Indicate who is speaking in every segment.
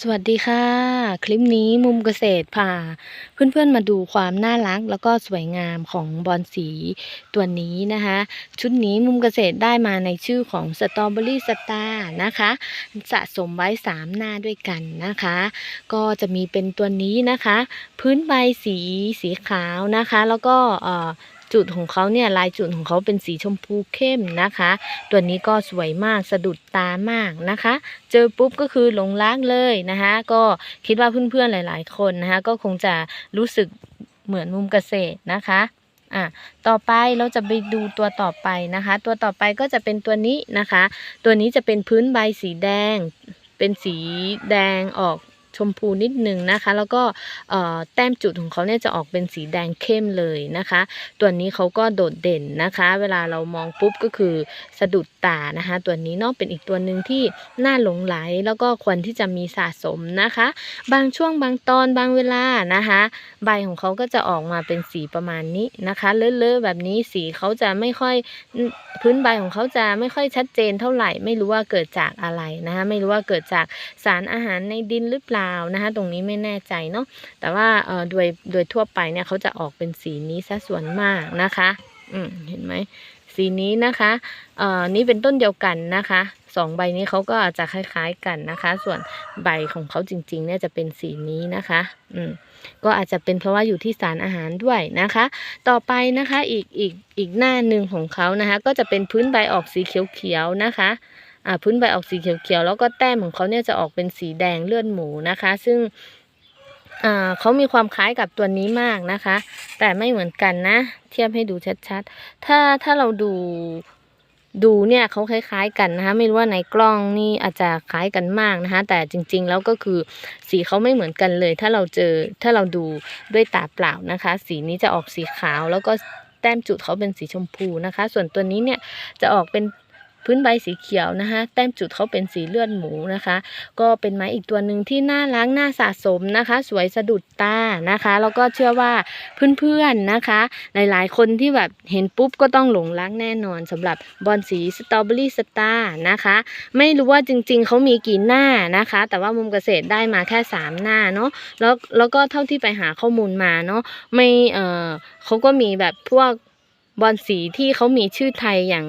Speaker 1: สวัสดีค่ะ คลิปนี้มุมเกษตรพาเพื่อนๆมาดูความน่ารักแล้วก็สวยงามของบอนสีตัวนี้นะคะ ชุดนี้มุมเกษตรได้มาในชื่อของสตรอเบอรี่สตาร์นะคะ สะสมไว้ 3 หน้าด้วยกันนะคะ ก็จะมีเป็นตัวนี้นะคะ พื้นใบสีสีขาวนะคะ แล้วก็เอ่อ จุดของเขาเนี่ยลายจุดของเขาเป็นสีชมพูเข้มนะคะ ตัวนี้ก็สวยมากสะดุดตามากนะคะ เจอปุ๊บก็คือหลงรักเลยนะคะ ก็คิดว่าเพื่อนๆหลาย ๆ คนนะคะก็คงจะรู้สึกเหมือนมุมเกษตรนะคะอะต่อไปเราจะไปดูตัวต่อไปนะคะ ตัวต่อไปก็จะเป็นตัวนี้นะคะ ตัวนี้จะเป็นพื้นใบสีแดง เป็นสีแดงออก ชมพูนิดนึงนะคะ แล้วก็แต้มจุดของเขาเนี่ยจะออกเป็นสีแดงเข้มเลยนะคะ ตัวนี้เขาก็โดดเด่นนะคะ เวลาเรามองปุ๊บก็คือสะดุดตานะคะ ตัวนี้เนาะเป็นอีกตัวหนึ่งที่น่าหลงไหลแล้วก็ควรที่จะมีสะสมนะคะ บางช่วงบางตอนบางเวลานะคะ ใบของเขาก็จะออกมาเป็นสีประมาณนี้นะคะเลอะๆแบบนี้สีเขาจะไม่ค่อยพื้นใบของเขาจะไม่ค่อยชัดเจนเท่าไหร่ ไม่รู้ว่าเกิดจากอะไรนะคะไม่รู้ว่าเกิดจากสารอาหารในดินหรือเปล่านะคะตรงนี้ไม่แน่ใจเนาะแต่ว่าเออโดยโดยทั่วไปเนี่ยเขาจะออกเป็นสีนี้ซะส่วนมากนะคะอืมเห็นไหมสีนี้นะคะเอ่อนี่เป็นต้นเดียวกันนะคะสองใบนี้เขาก็อาจจะคล้ายๆกันนะคะ ส่วนใบของเขาจริงๆเนี่ยจะเป็นสีนี้นะคะ อืมก็อาจจะเป็นเพราะว่าอยู่ที่สารอาหารด้วยนะคะ ต่อไปนะคะอีกอีกอีกหน้าหนึ่งของเขานะคะ ก็จะเป็นพื้นใบออกสีเขียวๆนะคะ พื้นใบออกสีเขียวๆแล้วก็แต้มของเขาเนี่ยจะออกเป็นสีแดงเลือดหมูนะคะ ซึ่งเขามีความคล้ายกับตัวนี้มากนะคะ แต่ไม่เหมือนกันนะ เทียบให้ดูชัดๆ ถ้าถ้าเราดูดูเนี่ยเขาคล้ายๆกันนะคะ ไม่รู้ว่าในกล้องนี่อาจจะคล้ายกันมากนะคะ แต่จริงๆแล้วก็คือสีเขาไม่เหมือนกันเลย ถ้าเราเจอถ้าเราดูด้วยตาเปล่านะคะ สีนี้จะออกสีขาวแล้วก็แต้มจุดเขาเป็นสีชมพูนะคะ ส่วนตัวนี้เนี่ยจะออกเป็น พื้นใบสีเขียวนะคะแต้มจุดเขาเป็นสีเลือดหมูนะคะ ก็เป็นไม้อีกตัวหนึ่งที่น่ารักน่าสะสมนะคะ สวยสะดุดตานะคะแล้วก็เชื่อว่าเพื่อนๆนะคะ หลายๆ คนที่แบบเห็นปุ๊บก็ต้องหลงรักแน่นอนสำหรับบอลสีสตรอเบอรี่สตาร์นะคะ ไม่รู้ว่าจริงๆเขามีกี่หน้านะคะ แต่ว่ามุมเกษตรได้มาแค่ 3 หน้าเนาะแล้วแล้วก็เท่าที่ไปหาข้อมูลมาเนาะไม่เออเขาก็มีแบบพวกบอลสีที่เขามีชื่อไทยอย่าง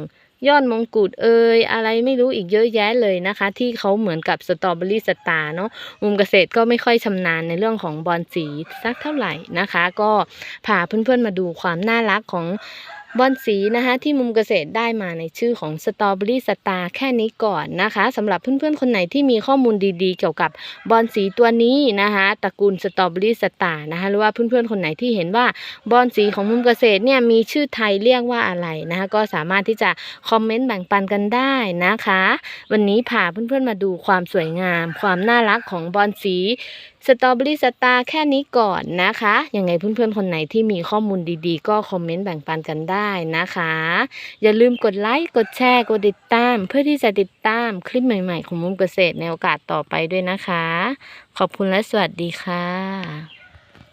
Speaker 1: ยอดมงกุฎเอ่ยอะไรไม่รู้อีกเยอะแยะเลยนะคะ ที่เขาเหมือนกับสตรอเบอรี่สตาร์เนาะมุมเกษตรก็ไม่ค่อยชำนาญในเรื่องของบอลสีสักเท่าไหร่นะคะ ก็พาเพื่อนๆมาดูความน่ารักของ บอลสีนะคะที่มุมเกษตรได้มาในชื่อของสตรอเบอรี่สตาร์แค่นี้ก่อนนะคะสำหรับเพื่อนๆคนไหนที่มีข้อมูลดีๆ เกี่ยวกับบอลสีตัวนี้นะคะตระกูลสตรอเบอรี่สตาร์นะคะหรือว่าเพื่อนๆคนไหนที่เห็นว่าบอลสีของมุมเกษตรเนี่ยมีชื่อไทยเรียกว่าอะไรนะคะก็สามารถที่จะคอมเมนต์แบ่งปันกันได้นะคะ วันนี้พาเพื่อนๆมาดูความสวยงาม ความน่ารักของบอลสีสตรอเบอรี่สตาร์แค่นี้ก่อนนะคะ ยังไงเพื่อนๆ คนไหนที่มีข้อมูลดีๆ ก็คอมเมนต์แบ่งปันกันได้นะคะ อย่าลืมกดไลค์ กดแชร์ กดติดตาม เพื่อที่จะติดตามคลิปใหม่ๆ ของมุมเกษตรในโอกาสต่อไปด้วยนะคะ ขอบคุณและสวัสดีค่ะ